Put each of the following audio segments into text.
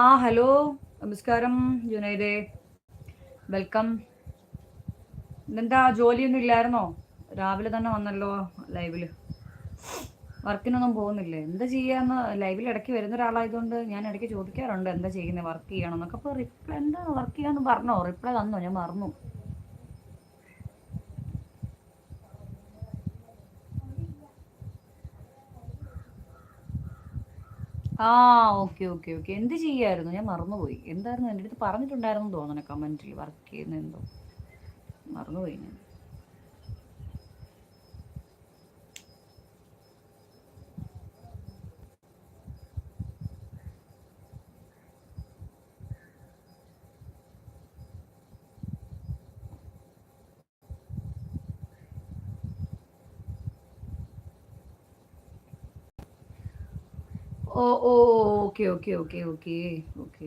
ആ ഹലോ. നമസ്കാരം ജുനൈദേ. വെൽക്കം. ഇന്നെന്താ ജോലിയൊന്നും ഇല്ലായിരുന്നോ? രാവിലെ തന്നെ വന്നല്ലോ ലൈവിൽ. വർക്കിനൊന്നും പോകുന്നില്ലേ? എന്താ ചെയ്യാന്ന്? ലൈവിൽ ഇടയ്ക്ക് വരുന്ന ഒരാളായതുകൊണ്ട് ഞാൻ ഇടയ്ക്ക് ചോദിക്കാറുണ്ട് എന്താ ചെയ്യുന്നത് വർക്ക് ചെയ്യണം എന്നൊക്കെ. അപ്പോൾ റിപ്ലൈ എന്താ വർക്ക് ചെയ്യാന്ന് പറഞ്ഞോ? റിപ്ലൈ തന്നോ? ഞാൻ മറന്നു. ആ ഓക്കെ ഓക്കെ ഓക്കെ. എന്ത് ചെയ്യായിരുന്നു? ഞാൻ മറന്നുപോയി. എന്തായിരുന്നു? എന്റെ അടുത്ത് പറഞ്ഞിട്ടുണ്ടായിരുന്നു തോന്നണേ കമന്റിൽ വർക്ക് ചെയ്യുന്ന എന്തോ മറന്നുപോയി ഞാൻ ഓ ഓ okay okay okay okay okay.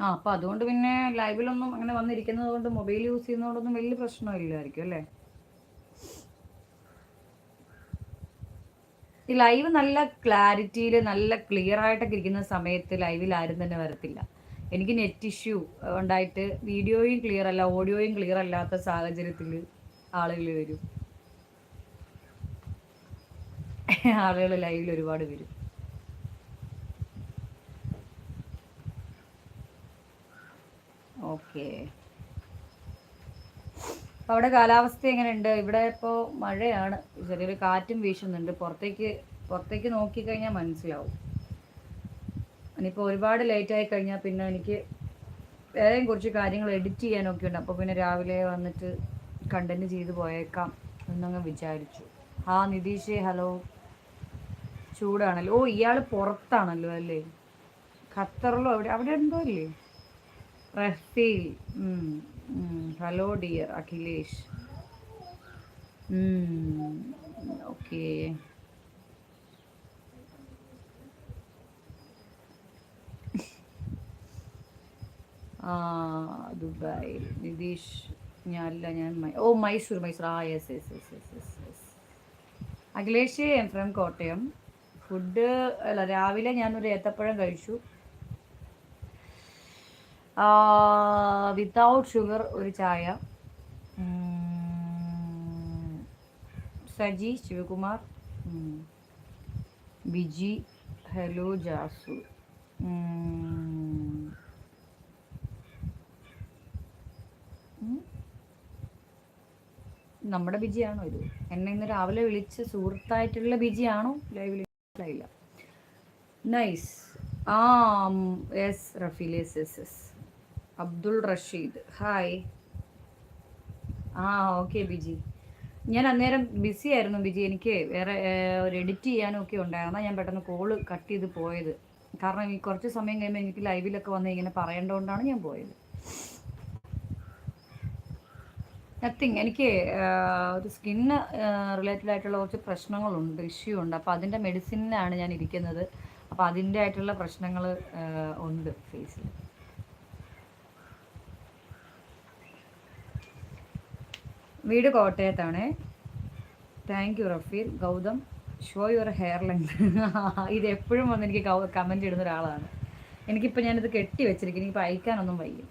ആ അപ്പം അതുകൊണ്ട് പിന്നെ ലൈവിലൊന്നും അങ്ങനെ വന്നിരിക്കുന്നത് കൊണ്ട് മൊബൈൽ യൂസ് ചെയ്യുന്നതുകൊണ്ടൊന്നും വലിയ പ്രശ്നമില്ലായിരിക്കും അല്ലേ? ഈ ലൈവ് നല്ല ക്ലാരിറ്റിയിൽ നല്ല ക്ലിയർ ആയിട്ടൊക്കെ ഇരിക്കുന്ന സമയത്ത് ലൈവിൽ ആരും തന്നെ വരത്തില്ല. എനിക്ക് നെറ്റ് ഇഷ്യൂ ഉണ്ടായിട്ട് വീഡിയോയും ക്ലിയർ അല്ല ഓഡിയോയും ക്ലിയർ അല്ലാത്ത സാഹചര്യത്തിൽ ആളുകൾ വരും. ആളുകൾ ലൈവിൽ ഒരുപാട് വരും. ഓക്കെ. അപ്പോൾ അവിടെ കാലാവസ്ഥ എങ്ങനെയുണ്ട്? ഇവിടെ ഇപ്പോൾ മഴയാണ്. ചെറിയൊരു കാറ്റും വീശുന്നുണ്ട്. പുറത്തേക്ക് പുറത്തേക്ക് നോക്കിക്കഴിഞ്ഞാൽ മനസ്സിലാവും. ഇനിയിപ്പോൾ ഒരുപാട് ലേറ്റ് ആയി കഴിഞ്ഞാൽ പിന്നെ എനിക്ക് വേറെയും കുറച്ച് കാര്യങ്ങൾ എഡിറ്റ് ചെയ്യാനൊക്കെ ഉണ്ട്. അപ്പോൾ പിന്നെ രാവിലെ വന്നിട്ട് കണ്ടന്റ് ചെയ്ത് പോയേക്കാം എന്നങ്ങ് വിചാരിച്ചു. ആ നിതീഷേ ഹലോ. ചൂടാണല്ലോ. ഓ ഇയാൾ പുറത്താണല്ലോ അല്ലേ? ഖത്തറിലോ അവിടെ അവിടെ ഉണ്ടോ അല്ലേ? Rafeel. Hello dear Akhilesh. Okay Dubai. Nitish ഞാൻ അല്ല ഞാൻ ഓ മൈസൂർ മൈസൂർ. ആ yes yes yes yes yes yes Akhilesh M from Kottayam food അല്ല രാവിലെ ഞാനൊരു ഏത്തപ്പഴം കഴിച്ചു. വിത്തൗട്ട് ഷുഗർ ഒരു ചായ. സജി ശിവകുമാർ ബിജി ഹലോ ജാസു നമ്മുടെ ബിജിയാണോ ഇത്? എന്നെ ഇന്ന് രാവിലെ വിളിച്ച് സുഹൃത്തായിട്ടുള്ള ബിജിയാണോ? ലൈവിൽ മനസ്സിലായില്ല നൈസ് ആ yes Rafeel yes yes yes Abdul Rasheed. Hi ആ ഓക്കെ ബിജി. ഞാൻ അന്നേരം ബിസി ആയിരുന്നു ബിജി. എനിക്ക് വേറെ ഒരു എഡിറ്റ് ചെയ്യാനും ഒക്കെ ഉണ്ടായിരുന്നു. ഞാൻ പെട്ടെന്ന് കോൾ കട്ട് ചെയ്ത് പോയത്. കാരണം ഈ കുറച്ച് സമയം കഴിയുമ്പോൾ എനിക്ക് ലൈവിലൊക്കെ വന്ന് ഇങ്ങനെ പറയേണ്ടതുകൊണ്ടാണ് ഞാൻ പോയത്. നത്തിങ് എനിക്ക് ഒരു സ്കിന്ന് റിലേറ്റഡ് ആയിട്ടുള്ള കുറച്ച് പ്രശ്നങ്ങളുണ്ട് ഇഷ്യൂ ഉണ്ട്. അപ്പോൾ അതിന്റെ മെഡിസിനിലാണ് ഞാൻ ഇരിക്കുന്നത്. അപ്പോൾ അതിന്റെ ആയിട്ടുള്ള പ്രശ്നങ്ങൾ ഉണ്ട് ഫേസിൽ വീട് കോട്ടയത്താണ്. Thank you Rafeel Gautham show your hair length ഇത് എപ്പോഴും വന്ന് എനിക്ക് കമന്റ് ഇടുന്ന ഒരാളാണ്. എനിക്കിപ്പോൾ ഞാനിത് കെട്ടി വെച്ചിരിക്കും എനിക്കിപ്പോൾ അയക്കാനൊന്നും വയ്യ.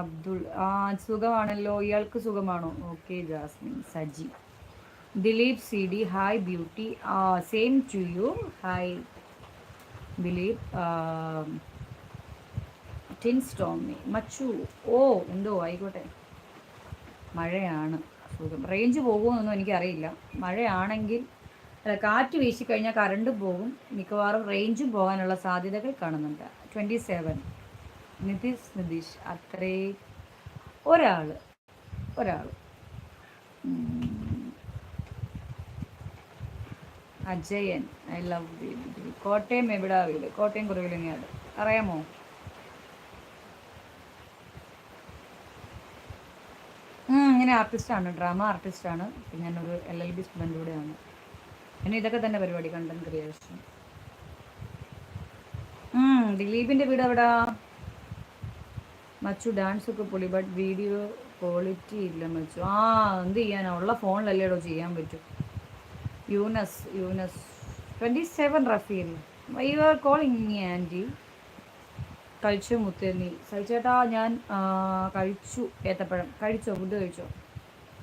അബ്ദുൾ ആ സുഖമാണല്ലോ. ഇയാൾക്ക് സുഖമാണോ? Okay Jasmin Saji. Dileep C D hi beauty same to you hi Dileep. Tin സ്റ്റോമി മച്ചു ഓ എന്തോ ആയിക്കോട്ടെ. മഴയാണ്. സുഖം. റേഞ്ച് പോകുമെന്നൊന്നും എനിക്കറിയില്ല. മഴയാണെങ്കിൽ അല്ല കാറ്റ് വീശിക്കഴിഞ്ഞാൽ കറണ്ട് പോകും. മിക്കവാറും റേഞ്ചും പോകാനുള്ള സാധ്യതകൾ കാണുന്നുണ്ട്. Twenty seven. നിതീഷ് നിതീഷ് അത്രേ ഒരാൾ ഒരാൾ അജയൻ ഐ ലവ് കോട്ടയം എവിടാ വീട്? കോട്ടയം കുറവിലങ്ങാട് അറിയാമോ? ഞാൻ ആർട്ടിസ്റ്റാണ് ഡ്രാമ ആർട്ടിസ്റ്റാണ് പിന്നെ ഞാനൊരു എൽ എൽ ബി സ്റ്റുഡന്റ് കൂടെയാണ്. പിന്നെ ഇതൊക്കെ തന്നെ പരിപാടി കണ്ടന്റ് ക്രിയേഷൻ ദിലീപിന്റെ വീട് എവിടാ? മച്ചു ഡാൻസ് ഒക്കെ പൊളി ബട്ട് വീഡിയോ ക്വാളിറ്റി ഇല്ല മച്ചു. ആ എന്ത് ചെയ്യാനാ? ഉള്ള ഫോണിലല്ലേടോ ചെയ്യാൻ പറ്റും. Younus Younus. Twenty seven Rafeel. Why you are calling aunty കഴിച്ചു മുത്തേന്നി സഹിച്ചേട്ടാ ഞാൻ കഴിച്ചു ഏത്തപ്പഴം. കഴിച്ചോ? ഫുഡ് കഴിച്ചോ?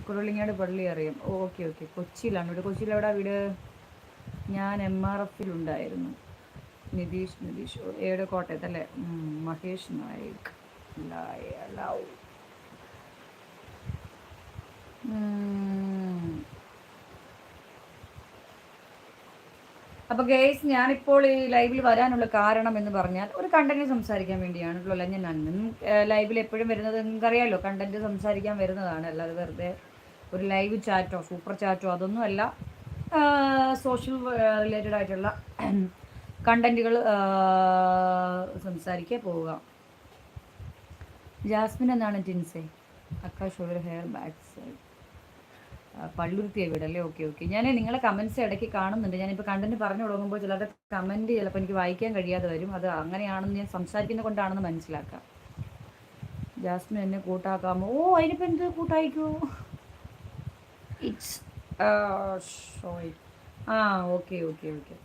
കുരുളിങ്ങാട് പള്ളി അറിയാം. Okay okay. കൊച്ചിയിലാണ് ഇവിടെ കൊച്ചിയിൽ എവിടെ വീട്? ഞാൻ എം ആർ എഫിലുണ്ടായിരുന്നു നിതീഷ് നിതീഷ്. ഏട് കോട്ടയത്തല്ലേ ഉം, മഹേഷ് നായിക് ലായ ലവ്. അപ്പൊ ഗേസ് ഞാനിപ്പോൾ ഈ ലൈവിൽ വരാനുള്ള കാരണം എന്ന് പറഞ്ഞാൽ ഒരു കണ്ടന്റ് സംസാരിക്കാൻ വേണ്ടിയാണ്. അല്ല ഞാൻ അന്നും ലൈവിൽ എപ്പോഴും വരുന്നത് നിങ്ങൾക്കറിയാലോ കണ്ടന്റ് സംസാരിക്കാൻ വരുന്നതാണ്. അല്ലാതെ വെറുതെ ഒരു ലൈവ് ചാറ്റോ സൂപ്പർ ചാറ്റോ അതൊന്നും അല്ല. സോഷ്യൽ റിലേറ്റഡ് ആയിട്ടുള്ള കണ്ടന്റുകൾ സംസാരിക്കാൻ പോവുക. ജാസ്മിൻ എന്നാണ് ടിൻസേ. അക്കാഷ് ഒരു ഹെയർ സൈഡ് പള്ളുരുത്തിയ വീടല്ലേ ഓക്കെ ഓക്കെ. ഞാൻ നിങ്ങളെ കമൻസ് ഇടയ്ക്ക് കാണുന്നുണ്ട്. ഞാനിപ്പോൾ കണ്ടന്റ് പറഞ്ഞു തുടങ്ങുമ്പോൾ ചിലരുടെ കമന്റ് ചിലപ്പോൾ എനിക്ക് വായിക്കാൻ കഴിയാതെ വരും. അത് അങ്ങനെയാണെന്ന് ഞാൻ സംസാരിക്കുന്ന കൊണ്ടാണെന്ന് മനസ്സിലാക്കാം. ജാസ്മിൻ എന്നെ കൂട്ടാക്കാമോ? ഓ അതിനിപ്പോൾ എന്ത് കൂട്ടായിക്കോ? ഇറ്റ്സ് ആ ഓക്കെ ഓക്കെ ഓക്കെ.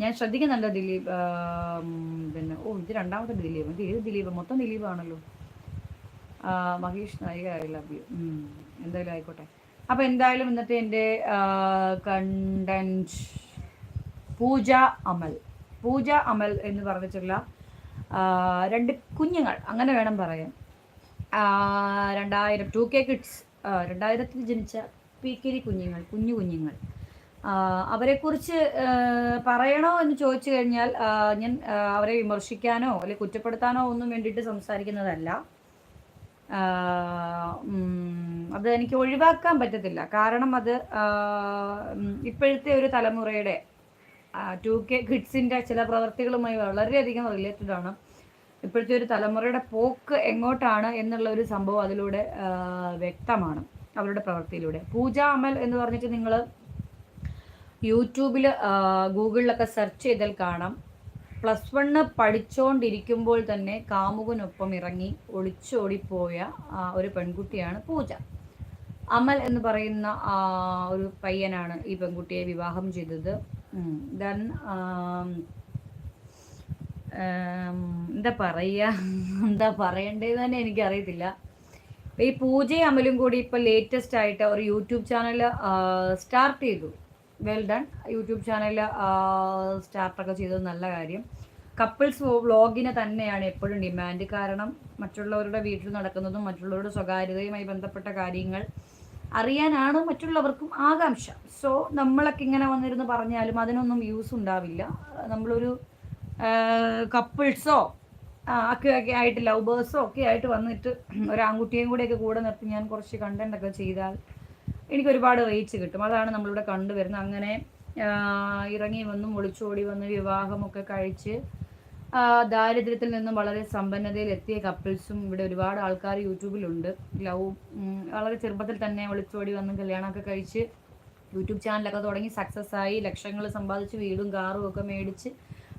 ഞാൻ ശ്രദ്ധിക്കുന്നുണ്ട് ദിലീപ്. പിന്നെ ഓ ഇത് രണ്ടാമത്തെ ദിലീപ്. ഇത് ഏത് ദിലീപ്? മൊത്തം ദിലീപാണല്ലോ. മഹേഷ് നായിക ഐ ലവ് യു എന്തായാലും ആയിക്കോട്ടെ. അപ്പോൾ എന്തായാലും ഇന്നത്തെ എന്റെ കണ്ടന്റ് പൂജ അമൽ. പൂജ അമൽ എന്ന് പറഞ്ഞിട്ടുള്ള രണ്ട് കുഞ്ഞുങ്ങൾ അങ്ങനെ വേണം പറയാൻ. രണ്ടായിരം ടു കെ കിഡ്സ് രണ്ടായിരത്തിൽ ജനിച്ച പീക്കിരി കുഞ്ഞുങ്ങൾ കുഞ്ഞു കുഞ്ഞുങ്ങൾ. അവരെക്കുറിച്ച് പറയണോ എന്ന് ചോദിച്ചു കഴിഞ്ഞാൽ ഞാൻ അവരെ വിമർശിക്കാനോ അല്ലെങ്കിൽ കുറ്റപ്പെടുത്താനോ ഒന്നും വേണ്ടിയിട്ട് സംസാരിക്കുന്നതല്ല. അത് എനിക്ക് ഒഴിവാക്കാൻ പറ്റത്തില്ല. കാരണം അത് ഇപ്പോഴത്തെ ഒരു തലമുറയുടെ ടു കെ കിഡ്സിന്റെ ചില പ്രവർത്തികളുമായി വളരെയധികം റിലേറ്റഡ് ആണ്. ഇപ്പോഴത്തെ ഒരു തലമുറയുടെ പോക്ക് എങ്ങോട്ടാണ് എന്നുള്ള ഒരു സംഭവം അതിലൂടെ വ്യക്തമാണ് അവരുടെ പ്രവൃത്തിയിലൂടെ പൂജ അമൽ എന്ന് പറഞ്ഞിട്ട് നിങ്ങൾ യൂട്യൂബിൽ ഗൂഗിളിലൊക്കെ സെർച്ച് ചെയ്താൽ കാണാം. പ്ലസ് വണ്ണ് പഠിച്ചുകൊണ്ടിരിക്കുമ്പോൾ തന്നെ കാമുകനൊപ്പം ഇറങ്ങി ഒളിച്ചോടിപ്പോയ ഒരു പെൺകുട്ടിയാണ് പൂജ. അമൽ എന്ന് പറയുന്ന ഒരു പയ്യനാണ് ഈ പെൺകുട്ടിയെ വിവാഹം ചെയ്തത്. ദൻ എന്താ പറയുക എന്താ പറയണ്ടേന്ന് തന്നെ എനിക്കറിയത്തില്ല. ഈ പൂജയും അമലും കൂടി ഇപ്പോൾ ലേറ്റസ്റ്റ് ആയിട്ട് ഒരു യൂട്യൂബ് ചാനൽ സ്റ്റാർട്ട് ചെയ്തു. വെൽ ഡൺ യൂട്യൂബ് ചാനൽ സ്റ്റാർട്ടൊക്കെ ചെയ്തത് നല്ല കാര്യം. കപ്പിൾസ് വ്ളോഗിന് തന്നെയാണ് എപ്പോഴും ഡിമാൻഡ് കാരണം മറ്റുള്ളവരുടെ വീട്ടിൽ നടക്കുന്നതും മറ്റുള്ളവരുടെ സ്വകാര്യതയുമായി ബന്ധപ്പെട്ട കാര്യങ്ങൾ അറിയാനാണ് മറ്റുള്ളവർക്കും ആകാംക്ഷ. സോ നമ്മളൊക്കെ ഇങ്ങനെ വന്നിരുന്ന് പറഞ്ഞാലും അതിനൊന്നും യൂസ് ഉണ്ടാവില്ല. നമ്മളൊരു കപ്പിൾസോ ഒക്കെ ഒക്കെ ആയിട്ട് ലവ് ബേഴ്സോ ഒക്കെ ആയിട്ട് വന്നിട്ട് ഒരു കൂടെയൊക്കെ കൂടെ നിർത്തി ഞാൻ കുറച്ച് കണ്ടന്റ് ഒക്കെ ചെയ്താൽ എനിക്ക് ഒരുപാട് റീച്ച് കിട്ടും. അതാണ് നമ്മളിവിടെ കണ്ടുവരുന്നത്. അങ്ങനെ ഇറങ്ങി വന്നും ഒളിച്ചോടി വന്ന് വിവാഹമൊക്കെ കഴിച്ച് ദാരിദ്ര്യത്തിൽ നിന്നും വളരെ സമ്പന്നതയിൽ എത്തിയ കപ്പിൾസും ഇവിടെ ഒരുപാട് ആൾക്കാർ യൂട്യൂബിലുണ്ട്. ലവ് വളരെ ചെറുപ്പത്തിൽ തന്നെ ഒളിച്ചോടി വന്ന് കല്യാണമൊക്കെ കഴിച്ച് യൂട്യൂബ് ചാനലൊക്കെ തുടങ്ങി സക്സസ് ആയി. ലക്ഷങ്ങൾ സമ്പാദിച്ച് വീടും കാറും ഒക്കെ മേടിച്ച്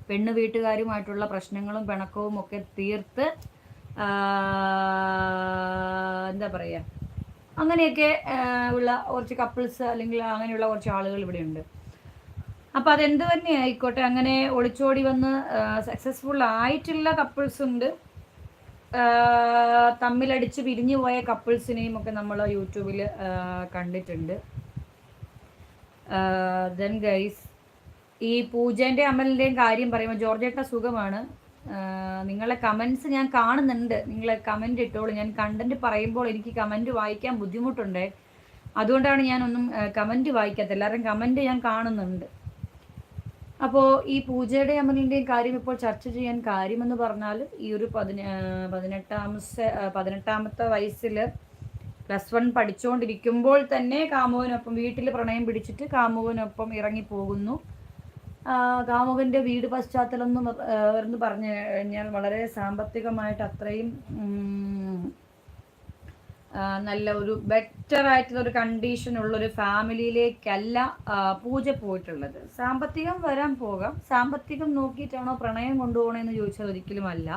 പെണ്ണ് വീട്ടുകാരുമായിട്ടുള്ള പ്രശ്നങ്ങളും പിണക്കവും ഒക്കെ തീർത്ത് എന്താ പറയുക അങ്ങനെയൊക്കെ ഉള്ള കുറച്ച് കപ്പിൾസ് അല്ലെങ്കിൽ അങ്ങനെയുള്ള കുറച്ച് ആളുകൾ ഇവിടെയുണ്ട്. അപ്പം അതെന്ത് തന്നെ ആയിക്കോട്ടെ അങ്ങനെ ഒളിച്ചോടി വന്ന് സക്സസ്ഫുൾ ആയിട്ടുള്ള കപ്പിൾസ് ഉണ്ട്. തമ്മിലടിച്ച് പിരിഞ്ഞു പോയ കപ്പിൾസിനെയും ഒക്കെ നമ്മൾ യൂട്യൂബിൽ കണ്ടിട്ടുണ്ട്. ദെൻ ഗൈസ് ഈ പൂജേന്റെ അമലിന്റെയും കാര്യം പറയുമ്പോൾ ജോർജേട്ട സുഖമാണ്. നിങ്ങളെ കമൻസ് ഞാൻ കാണുന്നുണ്ട്. നിങ്ങൾ കമന്റ് ഇട്ടോളൂ. ഞാൻ കണ്ടന്റ് പറയുമ്പോൾ എനിക്ക് കമന്റ് വായിക്കാൻ ബുദ്ധിമുട്ടുണ്ട്. അതുകൊണ്ടാണ് ഞാനൊന്നും കമന്റ് വായിക്കാത്തത്. എല്ലാവരും കമന്റ് ഞാൻ കാണുന്നുണ്ട്. അപ്പോൾ ഈ പൂജയുടെ അമലിന്റെയും കാര്യം ഇപ്പോൾ ചർച്ച ചെയ്യാൻ കാര്യമെന്ന് പറഞ്ഞാൽ ഈ ഒരു പതിന പതിനെട്ടാമത്തെ പതിനെട്ടാമത്തെ വയസ്സിൽ പ്ലസ് വൺ പഠിച്ചുകൊണ്ടിരിക്കുമ്പോൾ തന്നെ കാമുവിനൊപ്പം വീട്ടിൽ പ്രണയം പിടിച്ചിട്ട് കാമുവിനൊപ്പം ഇറങ്ങി പോകുന്നു കാമുകന്റെ വീട് പശ്ചാത്തലം എന്ന് എന്ന് പറഞ്ഞു കഴിഞ്ഞാൽ വളരെ സാമ്പത്തികമായിട്ട് അത്രയും നല്ല ഒരു ബെറ്റർ ആയിട്ടുള്ള ഒരു കണ്ടീഷൻ ഉള്ള ഒരു ഫാമിലിയിലേക്കല്ല പൂജ പോയിട്ടുള്ളത്. സാമ്പത്തികം വരാൻ പോകാം. സാമ്പത്തികം നോക്കിയിട്ടാണോ പ്രണയം കൊണ്ടുപോകണമെന്ന് ചോദിച്ചാൽ ഒരിക്കലും അല്ല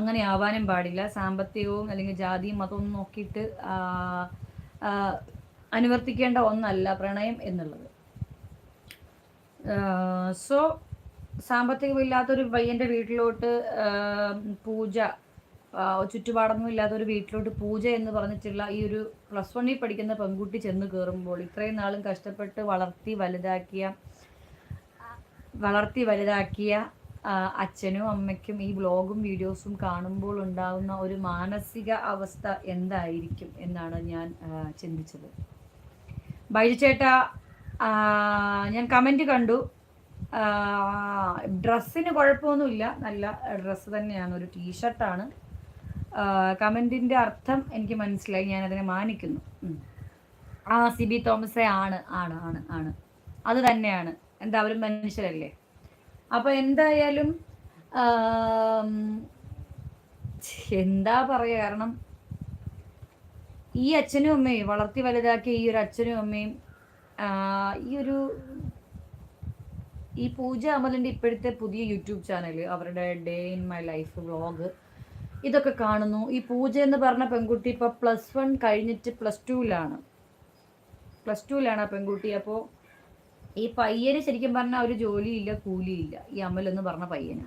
അങ്ങനെ ആവാനും പാടില്ല. സാമ്പത്തികവും അല്ലെങ്കിൽ ജാതിയും മതവും നോക്കിയിട്ട് അനുവർത്തിക്കേണ്ട ഒന്നല്ല പ്രണയം എന്നുള്ളത്. സോ സാമ്പത്തികമില്ലാത്തൊരു പയ്യന്റെ വീട്ടിലോട്ട് പൂജ ചുറ്റുപാടൊന്നും ഇല്ലാത്തൊരു വീട്ടിലോട്ട് പൂജ എന്ന് പറഞ്ഞിട്ടുള്ള ഈ ഒരു പ്ലസ് വണ്ണിൽ പഠിക്കുന്ന പെൺകുട്ടി ചെന്ന് കയറുമ്പോൾ ഇത്രയും നാളും കഷ്ടപ്പെട്ട് വളർത്തി വലുതാക്കിയ വളർത്തി വലുതാക്കിയ അച്ഛനും അമ്മയ്ക്കും ഈ വ്ലോഗും വീഡിയോസും കാണുമ്പോൾ ഉണ്ടാകുന്ന ഒരു മാനസിക അവസ്ഥ എന്തായിരിക്കും എന്നാണ് ഞാൻ ചിന്തിച്ചത്. ബൈജു ചേട്ടാ ഞാൻ കമന്റ് കണ്ടു. ഡ്രസ്സിന് കുഴപ്പമൊന്നുമില്ല. നല്ല ഡ്രസ്സ് തന്നെയാണ്. ഒരു ടീഷർട്ടാണ് കമന്റിന്റെ അർത്ഥം എനിക്ക് മനസ്സിലായി. ഞാനതിനെ മാനിക്കുന്നു. ആ സിബി തോമസെ ആണ്. ആണ് ആണ് ആണ്. അത് തന്നെയാണ്. എന്താ അവരും മനുഷ്യരല്ലേ? അപ്പൊ എന്തായാലും എന്താ പറയുക കാരണം ഈ അച്ഛനും അമ്മയും വളർത്തി വലുതാക്കിയ ഈ ഒരു അച്ഛനും അമ്മയും ഈ ഒരു ഈ പൂജ അമലിന്റെ ഇപ്പോഴത്തെ പുതിയ യൂട്യൂബ് ചാനൽ അവരുടെ day in my life vlog ഇതൊക്കെ കാണുന്നു. ഈ പൂജ എന്ന് പറഞ്ഞ പെൺകുട്ടി ഇപ്പോൾ പ്ലസ് വൺ കഴിഞ്ഞിട്ട് പ്ലസ് ടുവിലാണ് പ്ലസ് ടുവിലാണ് ആ പെൺകുട്ടി. അപ്പോൾ ഈ പയ്യന് ശരിക്കും പറഞ്ഞാൽ ഒരു ജോലിയില്ല കൂലിയില്ല. ഈ അമൽ എന്ന് പറഞ്ഞ പയ്യന്.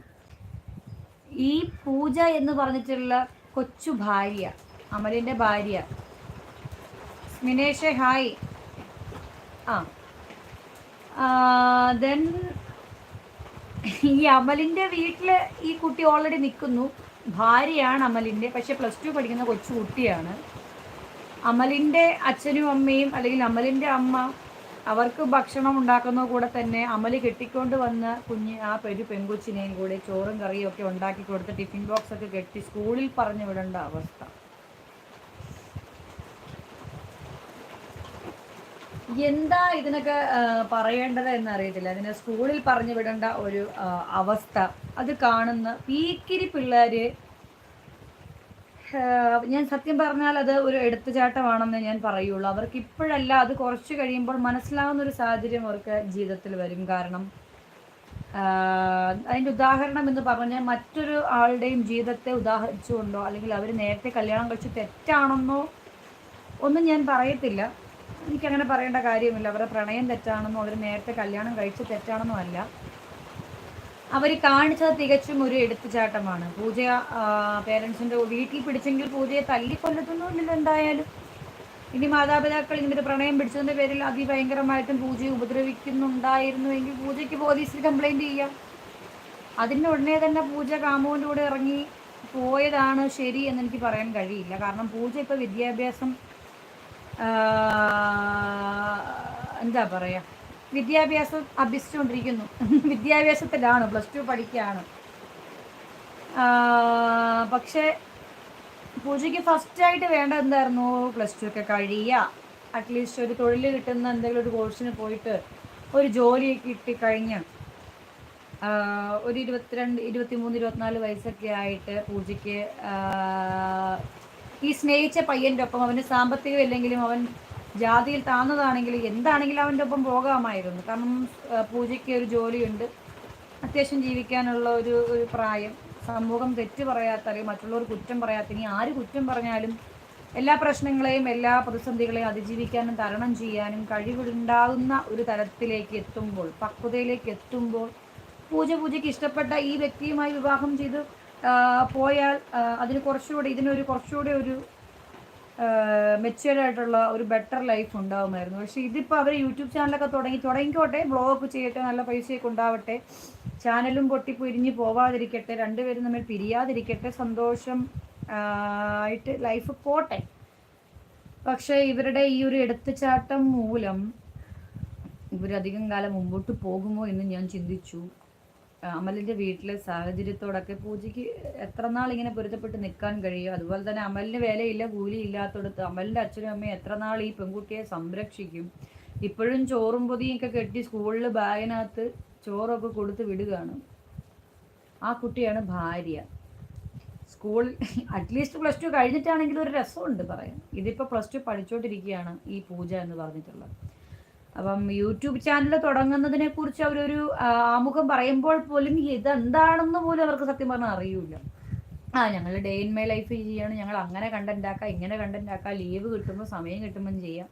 ഈ പൂജ എന്ന് പറഞ്ഞിട്ടുള്ള കൊച്ചു ഭാര്യ അമലിന്റെ ഭാര്യ സ്മിനേഷ് ഹായ്. ആ. ദെൻ ഈ അമലിന്റെ വീട്ടിൽ ഈ കുട്ടി ഓൾറെഡി നിൽക്കുന്നു. ഭാര്യയാണ് അമലിന്റെ പക്ഷെ പ്ലസ് ടു പഠിക്കുന്ന കൊച്ചു കുട്ടിയാണ്. അമലിന്റെ അച്ഛനും അമ്മയും അല്ലെങ്കിൽ അമലിന്റെ അമ്മ അവർക്ക് ഭക്ഷണം ഉണ്ടാക്കുന്ന കൂടെ തന്നെ അമൽ കെട്ടിക്കൊണ്ട് വന്ന കുഞ്ഞ് ആ ഒരു പെൺകൊച്ചിനെയും കൂടെ ചോറും കറിയും ഒക്കെ ഉണ്ടാക്കി കൊടുത്ത് ടിഫിൻ ബോക്സ് ഒക്കെ കെട്ടി സ്കൂളിൽ പറഞ്ഞു വിടേണ്ട അവസ്ഥ. എന്താ ഇതിനൊക്കെ പറയേണ്ടത് എന്നറിയത്തില്ല. അതിനെ സ്കൂളിൽ പറഞ്ഞു വിടേണ്ട ഒരു അവസ്ഥ അത് കാണുന്ന പീക്കിരി പിള്ളേര് ഞാൻ സത്യം പറഞ്ഞാൽ അത് ഒരു എടുത്തുചാട്ടമാണെന്ന് ഞാൻ പറയുള്ളൂ. അവർക്ക് ഇപ്പോഴല്ല അത് കുറച്ച് കഴിയുമ്പോൾ മനസ്സിലാവുന്ന ഒരു സാഹചര്യം അവർക്ക് ജീവിതത്തിൽ വരും. കാരണം അതിന്റെ ഉദാഹരണം എന്ന് പറഞ്ഞാൽ മറ്റൊരു ആളുടെയും ജീവിതത്തെ ഉദാഹരിച്ചുകൊണ്ടോ അല്ലെങ്കിൽ അവർ നേരത്തെ കല്യാണം കഴിച്ച് തെറ്റാണെന്നോ ഒന്നും ഞാൻ പറയത്തില്ല. എനിക്കങ്ങനെ പറയേണ്ട കാര്യമില്ല. അവരുടെ പ്രണയം തെറ്റാണെന്നോ അവർ നേരത്തെ കല്യാണം കഴിച്ച് തെറ്റാണെന്നോ അല്ല. അവർ കാണിച്ചത് തികച്ചും ഒരു എടുത്തുചാട്ടമാണ്. പൂജ പേരൻസിന്റെ വീട്ടിൽ പിടിച്ചെങ്കിൽ പൂജയെ തല്ലിക്കൊല്ലത്തൊന്നുമില്ലല്ലോ എന്തായാലും. ഇനി മാതാപിതാക്കൾ ഇങ്ങനെ പ്രണയം പിടിച്ചതിന്റെ പേരിൽ അതിഭയങ്കരമായിട്ടും പൂജയെ ഉപദ്രവിക്കുന്നുണ്ടായിരുന്നുവെങ്കിൽ പൂജയ്ക്ക് പോലീസിൽ കംപ്ലൈന്റ് ചെയ്യാം. അതിന്റെ ഉടനെ തന്നെ പൂജ കാമുവിന്റെ കൂടെ ഇറങ്ങി പോയതാണ് ശരി എന്നെനിക്ക് പറയാൻ കഴിയില്ല. കാരണം പൂജ ഇപ്പോൾ വിദ്യാഭ്യാസം എന്താ പറയുക വിദ്യാഭ്യാസം അഭ്യസിച്ചുകൊണ്ടിരിക്കുന്നു. വിദ്യാഭ്യാസത്തിലാണ് പ്ലസ് ടു പഠിക്കുകയാണ്. പക്ഷേ പൂജയ്ക്ക് ഫസ്റ്റായിട്ട് വേണ്ട എന്തായിരുന്നു? പ്ലസ് ടു ഒക്കെ കഴിയുക. അറ്റ്ലീസ്റ്റ് ഒരു തൊഴിൽ കിട്ടുന്ന എന്തെങ്കിലും ഒരു കോഴ്സിന് പോയിട്ട് ഒരു ജോലി കിട്ടിക്കഴിഞ്ഞ് ഒരു ഇരുപത്തിരണ്ട് ഇരുപത്തിമൂന്ന് ഇരുപത്തിനാല് വയസ്സൊക്കെ ആയിട്ട് പൂജയ്ക്ക് ഈ സ്നേഹിച്ച പയ്യന്റെ ഒപ്പം അവന് സാമ്പത്തികം ഇല്ലെങ്കിലും അവൻ ജാതിയിൽ താന്നതാണെങ്കിലും എന്താണെങ്കിലും അവന്റെ ഒപ്പം പോകാമായിരുന്നു. കാരണം പൂജയ്ക്ക് ഒരു ജോലിയുണ്ട്. അത്യാവശ്യം ജീവിക്കാനുള്ള ഒരു ഒരു പ്രായം. സമൂഹം തെറ്റ് പറയാത്ത അല്ലെങ്കിൽ മറ്റുള്ളവർ കുറ്റം പറയാത്ത ഇനി ആര് കുറ്റം പറഞ്ഞാലും എല്ലാ പ്രശ്നങ്ങളെയും എല്ലാ പ്രതിസന്ധികളെയും അതിജീവിക്കാനും തരണം ചെയ്യാനും കഴിവുണ്ടാകുന്ന ഒരു തലത്തിലേക്ക് എത്തുമ്പോൾ പക്വതയിലേക്ക് എത്തുമ്പോൾ പൂജ പൂജയ്ക്ക് ഇഷ്ടപ്പെട്ട ഈ വ്യക്തിയുമായി വിവാഹം ചെയ്ത് പോയാൽ അതിന് കുറച്ചുകൂടി ഇതിനൊരു കുറച്ചുകൂടി ഒരു മെച്ചുവേർഡ് ആയിട്ടുള്ള ഒരു ബെറ്റർ ലൈഫ് ഉണ്ടാകുമായിരുന്നു പക്ഷേ ഇതിപ്പോൾ അവർ യൂട്യൂബ് ചാനലൊക്കെ തുടങ്ങി തുടങ്ങിക്കോട്ടെ ബ്ലോഗ് ചെയ്യട്ടെ നല്ല പൈസയൊക്കെ ഉണ്ടാവട്ടെ ചാനലും പൊട്ടി പിരിഞ്ഞ് പോവാതിരിക്കട്ടെ രണ്ടുപേരും തമ്മിൽ പിരിയാതിരിക്കട്ടെ സന്തോഷം ആയിട്ട് ലൈഫ് പോട്ടെ. പക്ഷേ ഇവരുടെ ഈ ഒരു എടുത്തുചാട്ടം മൂലം ഇവരധികം കാലം മുമ്പോട്ട് പോകുമോ എന്ന് ഞാൻ ചിന്തിച്ചു. ആ, അമലിന്റെ വീട്ടിലെ സാഹചര്യത്തോടൊക്കെ പൂജയ്ക്ക് എത്ര നാൾ ഇങ്ങനെ പൊരുത്തപ്പെട്ട് നിൽക്കാൻ കഴിയും? അതുപോലെ തന്നെ അമലിന് വേലയില്ല കൂലി ഇല്ലാത്തടത്ത് അമലിന്റെ അച്ഛനും അമ്മയും എത്ര നാൾ ഈ പെൺകുട്ടിയെ സംരക്ഷിക്കും? ഇപ്പോഴും ചോറും പൊതിയൊക്കെ കെട്ടി സ്കൂളിൽ ബാഗിനകത്ത് ചോറൊക്കെ കൊടുത്ത് വിടുകയാണ്. ആ കുട്ടിയാണ് ഭാര്യ. School at least plus two കഴിഞ്ഞിട്ടാണെങ്കിലും ഒരു രസമുണ്ട് പറയാൻ. ഇതിപ്പോൾ പ്ലസ് ടു പഠിച്ചുകൊണ്ടിരിക്കുകയാണ് ഈ പൂജ എന്ന് പറഞ്ഞിട്ടുള്ളത്. അപ്പം യൂട്യൂബ് ചാനൽ തുടങ്ങുന്നതിനെ കുറിച്ച് അവരൊരു ആമുഖം പറയുമ്പോൾ പോലും ഇതെന്താണെന്ന് പോലും അവർക്ക് സത്യം പറഞ്ഞാൽ അറിയൂല ആ ഞങ്ങൾ ഡേ ഇൻ മൈ ലൈഫ് ചെയ്യാണ്. ഞങ്ങൾ അങ്ങനെ കണ്ടന്റ് ആക്കാം ഇങ്ങനെ കണ്ടന്റ് ആക്കാം. ലീവ് കിട്ടുമ്പോൾ സമയം കിട്ടുമ്പോൾ ചെയ്യാം.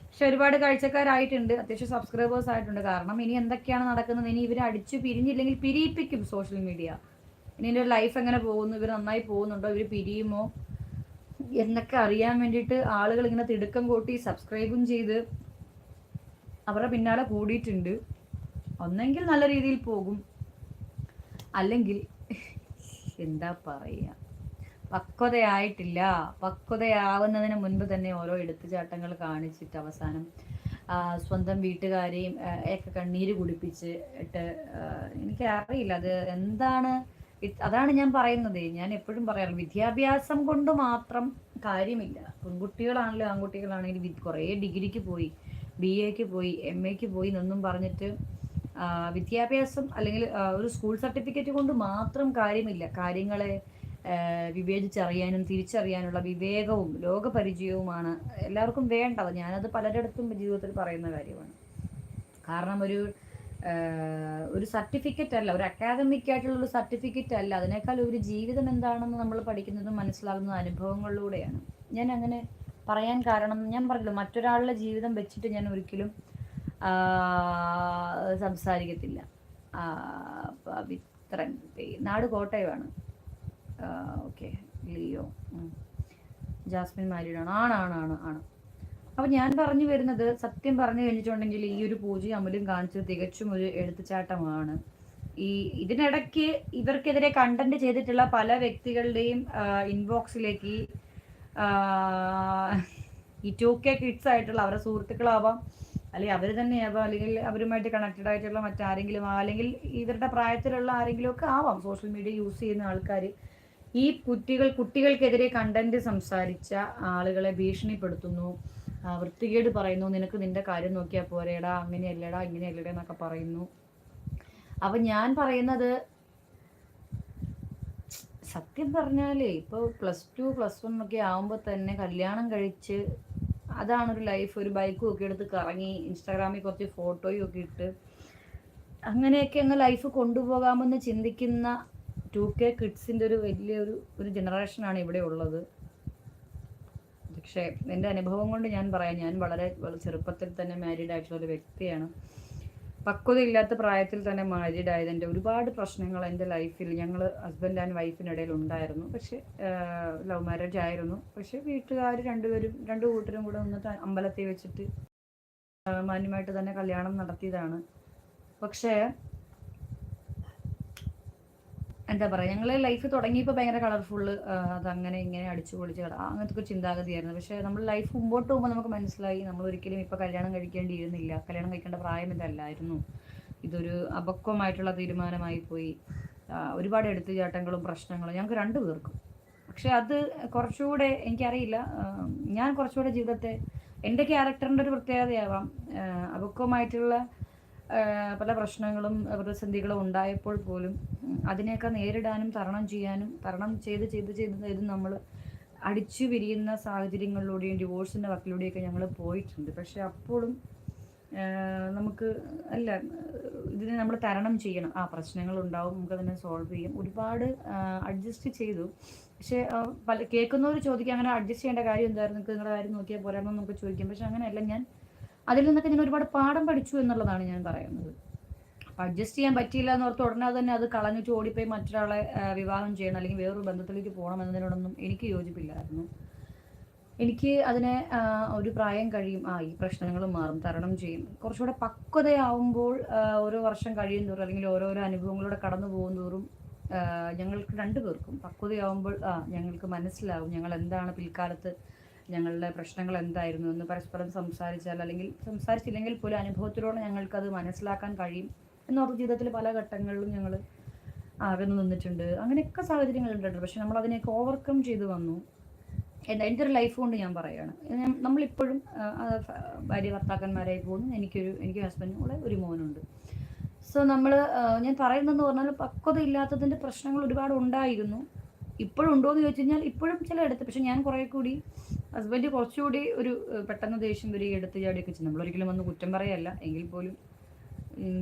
പക്ഷെ ഒരുപാട് കാഴ്ചക്കാരായിട്ടുണ്ട്. അത്യാവശ്യം സബ്സ്ക്രൈബേഴ്സ് ആയിട്ടുണ്ട്. കാരണം ഇനി എന്തൊക്കെയാണ് നടക്കുന്നത്? ഇനി ഇവർ അടിച്ചു പിരിഞ്ഞില്ലെങ്കിൽ പിരിയിപ്പിക്കും സോഷ്യൽ മീഡിയ ഇനി എന്റെ ലൈഫ് എങ്ങനെ പോകുന്നു? ഇവർ നന്നായി പോകുന്നുണ്ടോ? ഇവർ പിരിയുമോ? എന്നൊക്കെ അറിയാൻ വേണ്ടിയിട്ട് ആളുകൾ ഇങ്ങനെ തിടുക്കം കൂട്ടി സബ്സ്ക്രൈബും ചെയ്ത് അവരുടെ പിന്നാലെ കൂടിയിട്ടുണ്ട്. ഒന്നെങ്കിൽ നല്ല രീതിയിൽ പോകും. അല്ലെങ്കിൽ എന്താ പറയുക പക്വതയായിട്ടില്ല. പക്വതയാവുന്നതിന് മുൻപ് തന്നെ ഓരോ എടുത്തുചാട്ടങ്ങൾ കാണിച്ചിട്ട് അവസാനം സ്വന്തം വീട്ടുകാരെയും ഒക്കെ കണ്ണീര് കുടിപ്പിച്ച് ഇട്ട് എനിക്കറിയില്ല. അത് എന്താണ്? അതാണ് ഞാൻ പറയുന്നത്. ഞാൻ എപ്പോഴും പറയാറ് വിദ്യാഭ്യാസം കൊണ്ട് മാത്രം കാര്യമില്ല. പെൺകുട്ടികളാണെങ്കിലും ആൺകുട്ടികളാണെങ്കിലും കുറേ ഡിഗ്രിക്ക് പോയി. ബി എക്ക് പോയി എം എക്ക് പോയി എന്നൊന്നും പറഞ്ഞിട്ട് വിദ്യാഭ്യാസം അല്ലെങ്കിൽ ഒരു സ്കൂൾ സർട്ടിഫിക്കറ്റ് കൊണ്ട് മാത്രം കാര്യമില്ല. കാര്യങ്ങളെ വിവേചിച്ചറിയാനും തിരിച്ചറിയാനുള്ള വിവേകവും ലോകപരിചയവുമാണ് എല്ലാവർക്കും വേണ്ടത്. ഞാനത് പലരിടത്തും ജീവിതത്തിൽ പറയുന്ന കാര്യമാണ്. കാരണം ഒരു ഒരു സർട്ടിഫിക്കറ്റ് അല്ല ഒരു അക്കാദമിക് ആയിട്ടുള്ള ഒരു സർട്ടിഫിക്കറ്റ് അല്ല. അതിനേക്കാൾ ഒരു ജീവിതം എന്താണെന്ന് നമ്മൾ പഠിക്കുന്നതും മനസ്സിലാകുന്ന അനുഭവങ്ങളിലൂടെയാണ്. ഞാൻ അങ്ങനെ പറയാൻ കാരണം ഞാൻ പറഞ്ഞല്ലോ മറ്റൊരാളുടെ ജീവിതം വെച്ചിട്ട് ഞാൻ ഒരിക്കലും സംസാരിക്കത്തില്ല. പവിത്രൻ നാട് കോട്ടയമാണ് ഓക്കെ ലിയോ ജാസ്മിൻ മാരീഡാണ്. ആണാണ് ആണ് ആണ് അപ്പം ഞാൻ പറഞ്ഞു വരുന്നത് സത്യം പറഞ്ഞു കഴിഞ്ഞിട്ടുണ്ടെങ്കിൽ ഈ ഒരു പൂജയും അമലും കാണിച്ചത് തികച്ചും ഒരു എഴുത്തുചാട്ടമാണ്. ഈ ഇതിനിടയ്ക്ക് ഇവർക്കെതിരെ കണ്ടന്റ് ചെയ്തിട്ടുള്ള പല വ്യക്തികളുടെയും ഇൻബോക്സിലേക്ക് ഈ ടു കെ കിഡ്സ് ആയിട്ടുള്ള അവരുടെ സുഹൃത്തുക്കളാവാം. അല്ലെങ്കിൽ അവർ തന്നെയാവാം. അല്ലെങ്കിൽ അവരുമായിട്ട് കണക്റ്റഡ് ആയിട്ടുള്ള മറ്റാരെങ്കിലും അല്ലെങ്കിൽ ഇവരുടെ പ്രായത്തിലുള്ള ആരെങ്കിലും ഒക്കെ ആവാം സോഷ്യൽ മീഡിയ യൂസ് ചെയ്യുന്ന ആൾക്കാർ ഈ കുട്ടികൾ കുട്ടികൾക്കെതിരെ കണ്ടന്റ് സംസാരിച്ച ആളുകളെ ഭീഷണിപ്പെടുത്തുന്നു. വൃത്തികേട് പറയുന്നു. നിനക്ക് നിന്റെ കാര്യം നോക്കിയാൽ പോരേടാ. അങ്ങനെയല്ലടാ ഇങ്ങനെയല്ലടാ എന്നൊക്കെ പറയുന്നു. അപ്പൊ ഞാൻ പറയുന്നത് സത്യം പറഞ്ഞാലേ ഇപ്പോൾ പ്ലസ് ടു പ്ലസ് വൺ ഒക്കെ ആവുമ്പോ തന്നെ കല്യാണം കഴിച്ച് അതാണ് ഒരു ലൈഫ് ഒരു ബൈക്കും ഒക്കെ എടുത്ത് കറങ്ങി ഇൻസ്റ്റാഗ്രാമിൽ കുറച്ച് ഫോട്ടോയും ഒക്കെ ഇട്ട് അങ്ങനെയൊക്കെ അങ്ങ് ലൈഫ് കൊണ്ടുപോകാമെന്ന് ചിന്തിക്കുന്ന ടു കെ കിഡ്സിന്റെ ഒരു വലിയൊരു ഒരു ജനറേഷനാണ് ഇവിടെ ഉള്ളത്. പക്ഷേ എന്റെ അനുഭവം കൊണ്ട് ഞാൻ പറയാം ഞാൻ വളരെ ചെറുപ്പത്തിൽ തന്നെ മാരീഡ് ആയിട്ടുള്ള ഒരു വ്യക്തിയാണ്. പക്വതയില്ലാത്ത പ്രായത്തിൽ തന്നെ മാരീഡ് ആയതിന്റെ ഒരുപാട് പ്രശ്നങ്ങൾ എന്റെ ലൈഫിൽ ഞങ്ങൾ ഹസ്ബൻഡ് ആൻഡ് വൈഫിനിടയിൽ ഉണ്ടായിരുന്നു. പക്ഷേ ലവ് മാരേജ് ആയിരുന്നു. പക്ഷേ വീട്ടുകാർ രണ്ടുപേരും രണ്ടു കൂട്ടരും കൂടെ ഒന്ന് അമ്പലത്തിൽ വെച്ചിട്ട് മാന്യമായിട്ട് തന്നെ കല്യാണം നടത്തിയതാണ്. പക്ഷേ എന്താ പറയുക ഞങ്ങൾ ലൈഫ് തുടങ്ങിയപ്പോൾ ഭയങ്കര കളർഫുള്ള് അതങ്ങനെ ഇങ്ങനെ അടിച്ചു പൊളിച്ച് അങ്ങനത്തെ ഒരു ചിന്താഗതിയായിരുന്നു. പക്ഷേ നമ്മൾ ലൈഫ് മുമ്പോട്ട് പോകുമ്പോൾ നമുക്ക് മനസ്സിലായി നമ്മൾ ഒരിക്കലും ഇപ്പോൾ കല്യാണം കഴിക്കേണ്ടിയിരുന്നില്ല കല്യാണം കഴിക്കേണ്ട പ്രായം ഇതല്ലായിരുന്നു. ഇതൊരു അപക്വമായിട്ടുള്ള തീരുമാനമായി പോയി. ഒരുപാട് എടുത്തുചാട്ടങ്ങളും പ്രശ്നങ്ങളും ഞങ്ങൾക്ക് രണ്ടു പേർക്കും. പക്ഷെ അത് കുറച്ചുകൂടെ എനിക്കറിയില്ല. ഞാൻ കുറച്ചുകൂടെ ജീവിതത്തെ എന്റെ ക്യാരക്ടറിന്റെ ഒരു പ്രത്യേകതയാവാം. അപക്വമായിട്ടുള്ള പല പ്രശ്നങ്ങളും പ്രതിസന്ധികളും ഉണ്ടായപ്പോൾ പോലും അതിനെയൊക്കെ നേരിടാനും തരണം ചെയ്യാനും തരണം ചെയ്ത് ചെയ്ത് ചെയ്ത് ചെയ്ത് നമ്മൾ അടിച്ചു പിരിയുന്ന സാഹചര്യങ്ങളിലൂടെയും ഡിവോഴ്സിന്റെ വക്കിലൂടെയൊക്കെ ഞങ്ങൾ പോയിട്ടുണ്ട്. പക്ഷെ അപ്പോഴും നമുക്ക് അല്ല ഇതിനെ നമ്മൾ തരണം ചെയ്യണം. ആ പ്രശ്നങ്ങൾ ഉണ്ടാവും നമുക്ക് അതിനെ സോൾവ് ചെയ്യും. ഒരുപാട് അഡ്ജസ്റ്റ് ചെയ്തു. പക്ഷേ പല കേൾക്കുന്നവർ ചോദിക്കുക അങ്ങനെ അഡ്ജസ്റ്റ് ചെയ്യേണ്ട കാര്യം എന്തായിരുന്നു? നിങ്ങൾക്ക് നിങ്ങളുടെ കാര്യം നോക്കിയാൽ പോരാമെന്ന് നമുക്ക് ചോദിക്കാം. പക്ഷെ അങ്ങനെയല്ല ഞാൻ അതിൽ നിന്നൊക്കെ ഞാൻ ഒരുപാട് പാഠം പഠിച്ചു എന്നുള്ളതാണ് ഞാൻ പറയുന്നത്. അപ്പം അഡ്ജസ്റ്റ് ചെയ്യാൻ പറ്റിയില്ല എന്ന് ഓർത്ത് ഉടനെ തന്നെ അത് കളഞ്ഞിട്ട് ഓടിപ്പോയി മറ്റൊരാളെ വിവാഹം ചെയ്യണം അല്ലെങ്കിൽ വേറൊരു ബന്ധത്തിലേക്ക് പോകണം എന്നതിനോടൊന്നും എനിക്ക് യോജിപ്പില്ലായിരുന്നു. എനിക്ക് അതിനെ ഒരു പ്രായം കഴിയും ആ ഈ പ്രശ്നങ്ങൾ മാറും തരണം ചെയ്യും. കുറച്ചുകൂടെ പക്വതയാവുമ്പോൾ ഓരോ വർഷം കഴിയും തോറും അല്ലെങ്കിൽ ഓരോരോ അനുഭവങ്ങളിലൂടെ കടന്നു പോകും തോറും ഞങ്ങൾക്ക് രണ്ടുപേർക്കും പക്വതയാവുമ്പോൾ ആ ഞങ്ങൾക്ക് മനസ്സിലാവും ഞങ്ങൾ എന്താണ് പിൽക്കാലത്ത് ഞങ്ങളുടെ പ്രശ്നങ്ങൾ എന്തായിരുന്നു എന്ന് പരസ്പരം സംസാരിച്ചാൽ അല്ലെങ്കിൽ സംസാരിച്ചില്ലെങ്കിൽ പോലും അനുഭവത്തിലൂടെ ഞങ്ങൾക്കത് മനസ്സിലാക്കാൻ കഴിയും എന്നോർത്ത് ജീവിതത്തിൽ പല ഘട്ടങ്ങളിലും ഞങ്ങൾ അകന്നു നിന്നിട്ടുണ്ട്. അങ്ങനെയൊക്കെ സാഹചര്യങ്ങൾ ഉണ്ടായിട്ടുണ്ട് പക്ഷെ നമ്മൾ അതിനെയൊക്കെ ഓവർകം ചെയ്ത് വന്നു. എന്റെ ഒരു ലൈഫ് കൊണ്ട് ഞാൻ പറയുകയാണ് നമ്മളിപ്പോഴും ഭാര്യ ഭർത്താക്കന്മാരായി പോകുന്നു. എനിക്കൊരു എനിക്ക് ഹസ്ബൻഡും കൂടെ ഒരു മോനുണ്ട്. സോ നമ്മൾ ഞാൻ പറയുന്നതെന്ന് പറഞ്ഞാൽ പക്വത ഇല്ലാത്തതിന്റെ പ്രശ്നങ്ങൾ ഒരുപാട് ഉണ്ടായിരുന്നു. ഇപ്പോഴും ഉണ്ടോ എന്ന് ചോദിച്ചു കഴിഞ്ഞാൽ ഇപ്പോഴും ചില പക്ഷെ ഞാൻ കുറേ കൂടി ഹസ്ബൻഡ് കുറച്ചുകൂടി ഒരു പെട്ടെന്ന് ദേഷ്യം വരിക എടുത്ത് ചാടിയൊക്കെ ചെയ്യും. നമ്മളൊരിക്കലും വന്ന് കുറ്റം പറയല്ല. എങ്കിൽ പോലും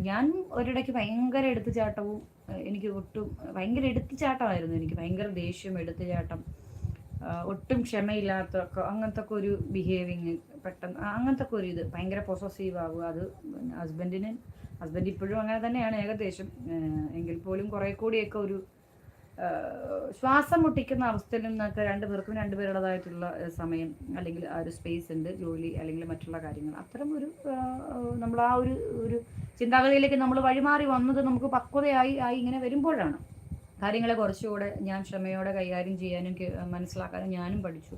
ഞാൻ ഒരിടയ്ക്ക് ഭയങ്കര എടുത്തു ചാട്ടവും എനിക്ക് ഒട്ടും ഭയങ്കര എടുത്തു ചാട്ടമായിരുന്നു. എനിക്ക് ഭയങ്കര ദേഷ്യം എടുത്തു ചാട്ടം ഒട്ടും ക്ഷമയില്ലാത്ത അങ്ങനത്തെ ഒക്കെ ഒരു ബിഹേവിങ് പെട്ടെന്ന് അങ്ങനത്തെ ഒക്കെ ഒരു ഇത് ഭയങ്കര പൊസസീവ് ആവുക. അത് ഹസ്ബൻഡിന് ഹസ്ബൻഡ് ഇപ്പോഴും അങ്ങനെ തന്നെയാണ് ഏകദേശം. എങ്കിൽ പോലും കുറെ കൂടിയൊക്കെ ഒരു ശ്വാസം മുട്ടിക്കുന്ന അവസ്ഥയിൽ നിന്നൊക്കെ രണ്ട് പേർക്കും രണ്ടുപേരുടേതായിട്ടുള്ള സമയം അല്ലെങ്കിൽ ആ ഒരു സ്പേസ് ഉണ്ട് ജോലി അല്ലെങ്കിൽ മറ്റുള്ള കാര്യങ്ങൾ. അത്തരം ഒരു നമ്മൾ ആ ഒരു ഒരു ചിന്താഗതിയിലേക്ക് നമ്മൾ വഴിമാറി വന്നത് നമുക്ക് പക്വതയായി ആയി ഇങ്ങനെ വരുമ്പോഴാണ്. കാര്യങ്ങളെ കുറച്ചുകൂടെ ഞാൻ ക്ഷമയോടെ കൈകാര്യം ചെയ്യാനും മനസ്സിലാക്കാനും ഞാനും പഠിച്ചു.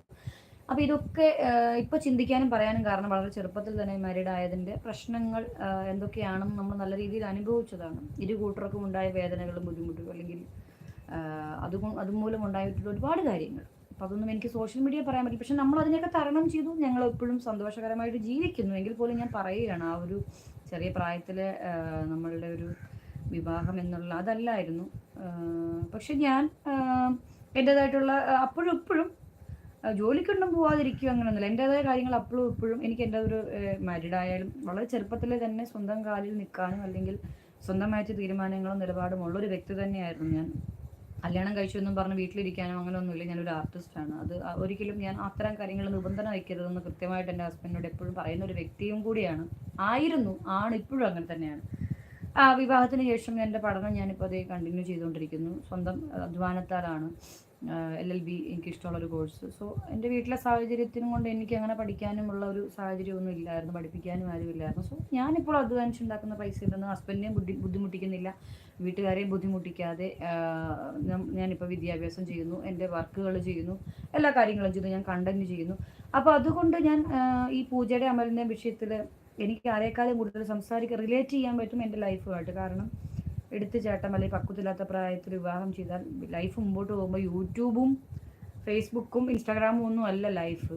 അപ്പോൾ ഇതൊക്കെ ആഹ് ഇപ്പൊ ചിന്തിക്കാനും പറയാനും കാരണം വളരെ ചെറുപ്പത്തിൽ തന്നെ മാരീഡ് ആയതിന്റെ പ്രശ്നങ്ങൾ എന്തൊക്കെയാണെന്ന് നമ്മൾ നല്ല രീതിയിൽ അനുഭവിച്ചതാണ്. ഇരു കൂട്ടർക്കും ഉണ്ടായ വേദനകളും ബുദ്ധിമുട്ടുകളും അല്ലെങ്കിൽ അതുകൊ- അതുമൂലം ഉണ്ടായിട്ടുള്ള ഒരുപാട് കാര്യങ്ങൾ. അപ്പോൾ അതൊന്നും എനിക്ക് സോഷ്യൽ മീഡിയ പറയാൻ പറ്റില്ല. പക്ഷെ നമ്മൾ അതിനെയൊക്കെ തരണം ചെയ്തു. ഞങ്ങൾ എപ്പോഴും സന്തോഷകരമായിട്ട് ജീവിക്കുന്നു. എങ്കിൽ പോലും ഞാൻ പറയുകയാണ് ആ ഒരു ചെറിയ പ്രായത്തിൽ നമ്മളുടെ ഒരു വിവാഹം എന്നുള്ള അതല്ലായിരുന്നു. പക്ഷെ ഞാൻ എന്റേതായിട്ടുള്ള അപ്പോഴും ഇപ്പോഴും ജോലിക്കൊന്നും പോവാതിരിക്കുക അങ്ങനെയൊന്നുമില്ല എന്റേതായ കാര്യങ്ങൾ അപ്പോഴും ഇപ്പോഴും എനിക്ക് എന്റെ ഒരു മാരിഡ് ആയാലും വളരെ ചെറുപ്പത്തിൽ തന്നെ സ്വന്തം കാലിൽ നിൽക്കാനും അല്ലെങ്കിൽ സ്വന്തമായിട്ട് തീരുമാനങ്ങളും നിലപാടും ഉള്ളൊരു വ്യക്തി തന്നെയായിരുന്നു ഞാൻ. കല്യാണം കഴിച്ചു എന്നും പറഞ്ഞ് വീട്ടിലിരിക്കാനോ അങ്ങനെ ഒന്നുമില്ല ഞാനൊരു ആർട്ടിസ്റ്റാണ് അത് ഒരിക്കലും ഞാൻ അത്തരം കാര്യങ്ങൾ നിബന്ധന വയ്ക്കരുതെന്ന് കൃത്യമായിട്ട് എന്റെ ഹസ്ബൻഡിനോട് എപ്പോഴും പറയുന്ന ഒരു വ്യക്തിയും കൂടിയാണ്. ആയിരുന്നു. ആണ്. ഇപ്പോഴും അങ്ങനെ തന്നെയാണ്. ആ വിവാഹത്തിന് ശേഷം എന്റെ പഠനം ഞാനിപ്പോൾ അതേ കണ്ടിന്യൂ ചെയ്തുകൊണ്ടിരിക്കുന്നു. സ്വന്തം അധ്വാനത്താലാണ്. എൽ എൽ ബി എനിക്കിഷ്ടമുള്ളൊരു കോഴ്സ്. സോ എന്റെ വീട്ടിലെ സാഹചര്യത്തിനും കൊണ്ട് എനിക്ക് അങ്ങനെ പഠിക്കാനുമുള്ള ഒരു സാഹചര്യമൊന്നും ഇല്ലായിരുന്നു. പഠിപ്പിക്കാനും ആരും ഇല്ലായിരുന്നു. സോ ഞാനിപ്പോൾ അധ്വാനിച്ച് ഉണ്ടാക്കുന്ന പൈസ ഉണ്ടെന്ന് ഹസ്ബൻഡിനെ ബുദ്ധി ബുദ്ധിമുട്ടിക്കുന്നില്ല. വീട്ടുകാരെയും ബുദ്ധിമുട്ടിക്കാതെ ഞാനിപ്പോൾ വിദ്യാഭ്യാസം ചെയ്യുന്നു. എന്റെ വർക്കുകൾ ചെയ്യുന്നു. എല്ലാ കാര്യങ്ങളും ചെയ്യുന്നു ഞാൻ കണ്ടന്റ് ചെയ്യുന്നു. അപ്പോൾ അതുകൊണ്ട് ഞാൻ ഈ പൂജയുടെ അമലിന്റെ വിഷയത്തിൽ എനിക്ക് ആരെക്കാളും കൂടുതൽ സംസാരിക്കാൻ റിലേറ്റ് ചെയ്യാൻ പറ്റും എന്റെ ലൈഫുമായിട്ട് കാരണം എടുത്തു ചേട്ടം അല്ലെങ്കിൽ പക്വത്തില്ലാത്ത പ്രായത്തിൽ വിവാഹം ചെയ്താൽ ലൈഫ് മുമ്പോട്ട് പോകുമ്പോൾ യൂട്യൂബും ഫേസ്ബുക്കും ഇൻസ്റ്റാഗ്രാമും ഒന്നും അല്ല ലൈഫ്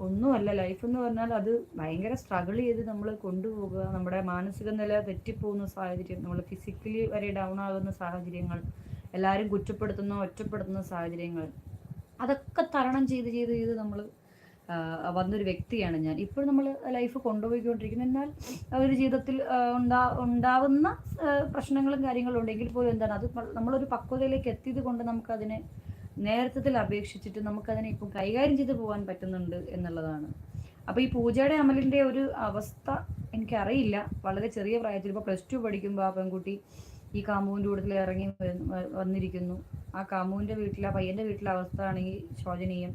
ഒന്നുമല്ല ലൈഫ് എന്ന് പറഞ്ഞാൽ അത് ഭയങ്കര സ്ട്രഗിൾ ചെയ്ത് നമ്മൾ കൊണ്ടുപോകുക. നമ്മുടെ മാനസിക നില തെറ്റിപ്പോകുന്ന സാഹചര്യം നമ്മൾ ഫിസിക്കലി വരെ ഡൗൺ ആകുന്ന സാഹചര്യങ്ങൾ എല്ലാവരും കുറ്റപ്പെടുത്തുന്ന ഒറ്റപ്പെടുത്തുന്ന സാഹചര്യങ്ങൾ അതൊക്കെ തരണം ചെയ്ത് ചെയ്ത് ചെയ്ത് നമ്മൾ വന്നൊരു വ്യക്തിയാണ് ഞാൻ. ഇപ്പോൾ നമ്മൾ ലൈഫ് കൊണ്ടുപോയിക്കൊണ്ടിരിക്കുന്നത് എന്നാൽ ഒരു ജീവിതത്തിൽ ഉണ്ടാ ഉണ്ടാവുന്ന പ്രശ്നങ്ങളും കാര്യങ്ങളും ഉണ്ടെങ്കിൽ പോലും എന്താണ്? അത് നമ്മളൊരു പക്വതയിലേക്ക് എത്തിയത് കൊണ്ട് നമുക്കതിനെ നേരത്തിൽ അപേക്ഷിച്ചിട്ട് നമുക്കതിനെ ഇപ്പം കൈകാര്യം ചെയ്ത് പോകാൻ പറ്റുന്നുണ്ട് എന്നുള്ളതാണ്. അപ്പോൾ ഈ പൂജയുടെ അമലിന്റെ ഒരു അവസ്ഥ എനിക്കറിയില്ല. വളരെ ചെറിയ പ്രായത്തിൽ ഇപ്പോൾ പ്ലസ് ടു പഠിക്കുമ്പോൾ ആ പെൺകുട്ടി ഈ കാമുവിന്റെ കൂട്ടത്തിൽ ഇറങ്ങി വന്നിരിക്കുന്നു. ആ കാമുവിന്റെ വീട്ടിലെ പയ്യന്റെ വീട്ടിലെ അവസ്ഥ ആണെങ്കിൽ ശോചനീയം.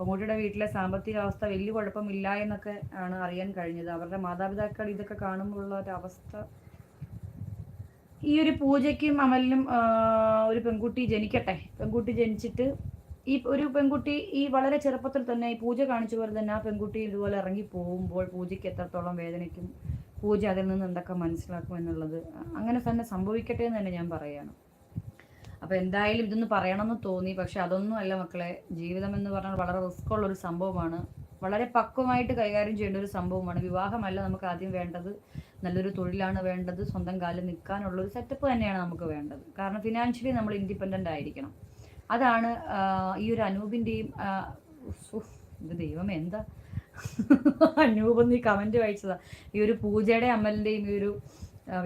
പെൺകുട്ടിയുടെ വീട്ടിലെ സാമ്പത്തിക അവസ്ഥ വലിയ കുഴപ്പമില്ല എന്നൊക്കെ ആണ് അറിയാൻ കഴിഞ്ഞത്. അവരുടെ മാതാപിതാക്കൾ ഇതൊക്കെ കാണുമ്പോഴുള്ള ഒരു അവസ്ഥ. ഈ ഒരു പൂജയ്ക്കും അമലിനും ഒരു പെൺകുട്ടി ജനിക്കട്ടെ. പെൺകുട്ടി ജനിച്ചിട്ട് ഈ ഒരു പെൺകുട്ടി ഈ വളരെ ചെറുപ്പത്തിൽ തന്നെ ഈ പൂജ കാണിച്ചു പോലെ തന്നെ ആ പെൺകുട്ടി ഇതുപോലെ ഇറങ്ങി പോകുമ്പോൾ പൂജയ്ക്ക് എത്രത്തോളം വേദനയ്ക്കും പൂജ അതിൽ നിന്ന് എന്തൊക്കെ മനസ്സിലാക്കും എന്നുള്ളത് അങ്ങനെ തന്നെ സംഭവിക്കട്ടെ എന്ന് തന്നെ ഞാൻ പറയുകയാണ്. അപ്പോൾ എന്തായാലും ഇതൊന്ന് പറയണമെന്ന് തോന്നി. പക്ഷെ അതൊന്നും അല്ല മക്കളെ. ജീവിതം എന്ന് പറഞ്ഞാൽ വളരെ റിസ്ക് ഉള്ള ഒരു സംഭവമാണ്. വളരെ പക്വമായിട്ട് കൈകാര്യം ചെയ്യേണ്ട ഒരു സംഭവമാണ്. വിവാഹമല്ല നമുക്ക് ആദ്യം വേണ്ടത്. നല്ലൊരു തൊഴിലാണ് വേണ്ടത്. സ്വന്തം കാലിൽ നിൽക്കാനുള്ള ഒരു സെറ്റപ്പ് തന്നെയാണ് നമുക്ക് വേണ്ടത്. കാരണം ഫിനാൻഷ്യലി നമ്മൾ ഇൻഡിപെൻഡന്റ് ആയിരിക്കണം. അതാണ് ഈ ഒരു അനൂപിന്റെയും ഇത് ദൈവം എന്താ? അനൂപ് നീ കമന്റ് വായിച്ചതാ ഈ ഒരു പൂജയുടെ അമലിന്റെയും ഈ ഒരു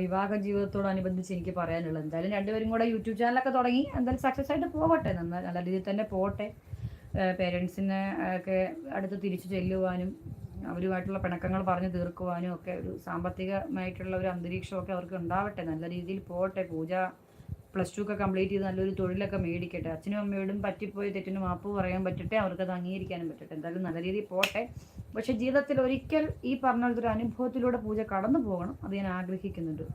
വിവാഹ ജീവിതത്തോടനുബന്ധിച്ച് എനിക്ക് പറയാനുള്ളത്. എന്തായാലും രണ്ടുപേരും കൂടെ യൂട്യൂബ് ചാനലൊക്കെ തുടങ്ങി എന്തായാലും സക്സസ് ആയിട്ട് പോകട്ടെ നന്ന നല്ല രീതിയിൽ തന്നെ പോകട്ടെ പേരൻസിനെ ഒക്കെ അടുത്ത് തിരിച്ചു ചെല്ലുവാനും അവരുമായിട്ടുള്ള പിണക്കങ്ങൾ പറഞ്ഞു തീർക്കുവാനും ഒക്കെ ഒരു സാമ്പത്തികമായിട്ടുള്ള ഒരു അന്തരീക്ഷമൊക്കെ അവർക്ക് ഉണ്ടാവട്ടെ. നല്ല രീതിയിൽ പോകട്ടെ പൂജ പ്ലസ് ടു ഒക്കെ കംപ്ലീറ്റ് ചെയ്ത് നല്ലൊരു തൊഴിലൊക്കെ മേടിക്കട്ടെ. അച്ഛനും അമ്മയോടും പറ്റിപ്പോയി തെറ്റിന് മാപ്പ് പറയാൻ പറ്റട്ടെ അവർക്കത് അംഗീകരിക്കാനും പറ്റട്ടെ. എന്തായാലും നല്ല രീതിയിൽ പോട്ടെ. പക്ഷേ ജീവിതത്തിൽ ഒരിക്കൽ ഈ പറഞ്ഞ ഒരു അനുഭവത്തിലൂടെ പൂജ കടന്നു പോകണം. അത് ഞാൻ ആഗ്രഹിക്കുന്നുണ്ട്.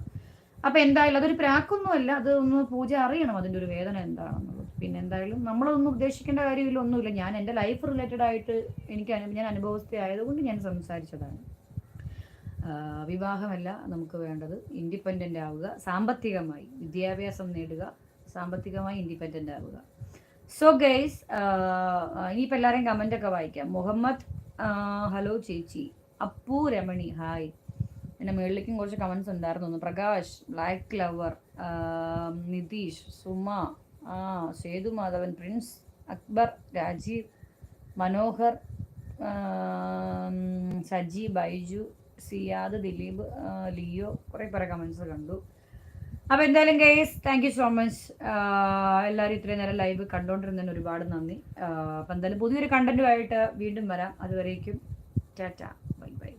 അപ്പം എന്തായാലും അതൊരു പ്രാക്കൊന്നുമല്ല. അത് ഒന്ന് പൂജ അറിയണം അതിന്റെ ഒരു വേദന എന്താണെന്നുള്ളത്. പിന്നെ എന്തായാലും നമ്മളൊന്നും ഉദ്ദേശിക്കേണ്ട കാര്യമില്ല ഒന്നുമില്ല. ഞാൻ എന്റെ ലൈഫ് റിലേറ്റഡ് ആയിട്ട് എനിക്ക് ഞാൻ അനുഭവസ്ഥയായതുകൊണ്ട് ഞാൻ സംസാരിച്ചതാണ്. വിവാഹമല്ല നമുക്ക് വേണ്ടത്. ഇൻഡിപെൻഡന്റ് ആവുക. സാമ്പത്തികമായി വിദ്യാഭ്യാസം നേടുക. സാമ്പത്തികമായി ഇൻഡിപെൻഡന്റ് ആവുക. സോ ഗൈസ് ഇനിയിപ്പോൾ എല്ലാവരെയും കമന്റൊക്കെ വായിക്കാം. മുഹമ്മദ് ഹലോ ചേച്ചി. അപ്പു രമണി ഹായ് എന്റെ മുകളിലേക്കും കുറച്ച് കമൻസ് ഉണ്ടായിരുന്നു. പ്രകാശ് ബ്ലാക്ക് ലവർ നിതീഷ് സുമ ആ സേതു മാധവൻ പ്രിൻസ് അക്ബർ രാജീവ് മനോഹർ സജി ബൈജു സിയാദ് ദിലീപ് ലിയോ കുറേ പേരെ കമൻസ് കണ്ടു. അപ്പോൾ എന്തായാലും guys thank you so much എല്ലാവരും ഇത്രയും നേരം ലൈവ് കണ്ടുകൊണ്ടിരുന്നതിന് ഒരുപാട് നന്ദി. അപ്പോൾ എന്തായാലും പുതിയൊരു കണ്ടന്റുമായിട്ട് വീണ്ടും വരാം. അതുവരേക്കും ടാറ്റ ബൈ ബൈ.